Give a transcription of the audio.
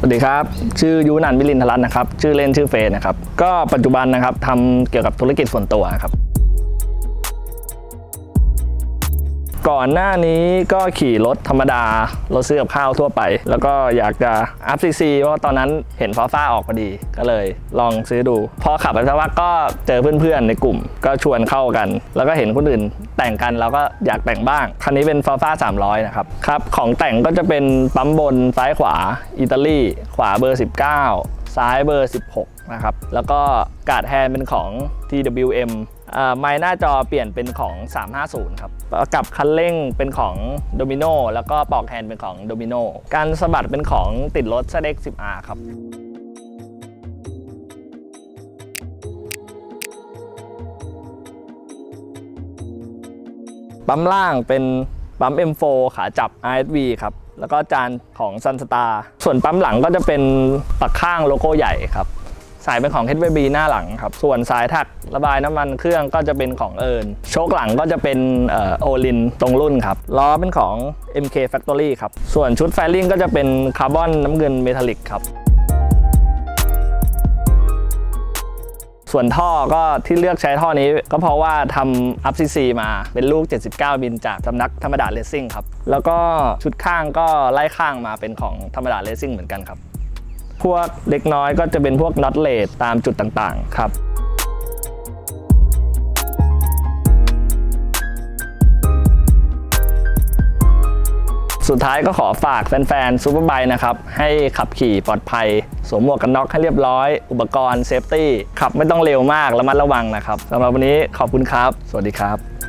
สวัสดีครับ ชื่อยูนันวิลินทรัตน์นะครับ ชื่อเล่นชื่อเฟยนะครับ ก็ปัจจุบันนะครับทำเกี่ยวกับธุรกิจส่วนตัวครับ ก่อนหน้านี้ก็ขี่รถธรรมดา รถซื้อกับข้าวทั่วไป แล้วก็อยากจะอัพซีซีเพราะตอนนั้นเห็นฟ้าฟ้าออกพอดี ก็เลยลองซื้อดู พอขับไปสักพักก็เจอเพื่อนๆในกลุ่ม ก็ชวนเข้ากัน แล้วก็เห็นคนอื่นแต่งกันเราก็อยากแต่งบ้าง คันนี้เป็นฟ้าฟ้า300 นะครับ ครับ ของแต่งก็จะเป็นปั๊มบนซ้ายขวา อิตาลี ขวาเบอร์ 19 ซ้ายเบอร์ 16 นะครับ แล้วก็การ์ดแฮนด์เป็นของ TWM อ่าไม้หน้าจอเปลี่ยนเป็นของ 350 ครับกับคันเร่งเป็นของ Domino แล้วก็ปอกแฮนด์เป็นของ Domino การสะบัดเป็นของติดรถ z x 10R ครับปั๊มล่างเป็นปั๊ม M4 ขาจับ RSV ครับ แล้วก็จานของซันสตาร์ส่วนปั๊มหลังก็จะเป็นปักข้างโลโก้ใหญ่ครับ สายเป็นของ HVB หน้าหลังครับ ส่วนสายถักระบายน้ำมันเครื่องก็จะเป็นของเอิญโชคหลังก็จะเป็นโอลินตรงรุ่นครับ ล้อเป็นของ MK Factory ครับ ส่วนชุดแฟลิงก็จะเป็นคาร์บอนน้ำเงินเมทัลลิกครับ ส่วนท่อก็ที่เลือกใช้ท่อนี้ก็เพราะว่าทำอัพซีซีมาเป็นลูก 79 บินจากสำนักธรรมดาเลสซิ่งครับ แล้วก็ชุดข้างก็ไล่ข้างมาเป็นของธรรมดาเลสซิ่งเหมือนกันครับ พวกเล็กน้อยก็จะเป็นพวกน็อตเลดตามจุดต่างๆ ครับ สุดท้ายก็ขอฝากแฟนๆซูเปอร์ไบค์นะครับ ให้ขับขี่ปลอดภัย สวมหมวกกันน็อกให้เรียบร้อย อุปกรณ์เซฟตี้ ขับไม่ต้องเร็วมากระมัดระวังนะครับสำหรับวันนี้ขอบคุณครับ สวัสดีครับ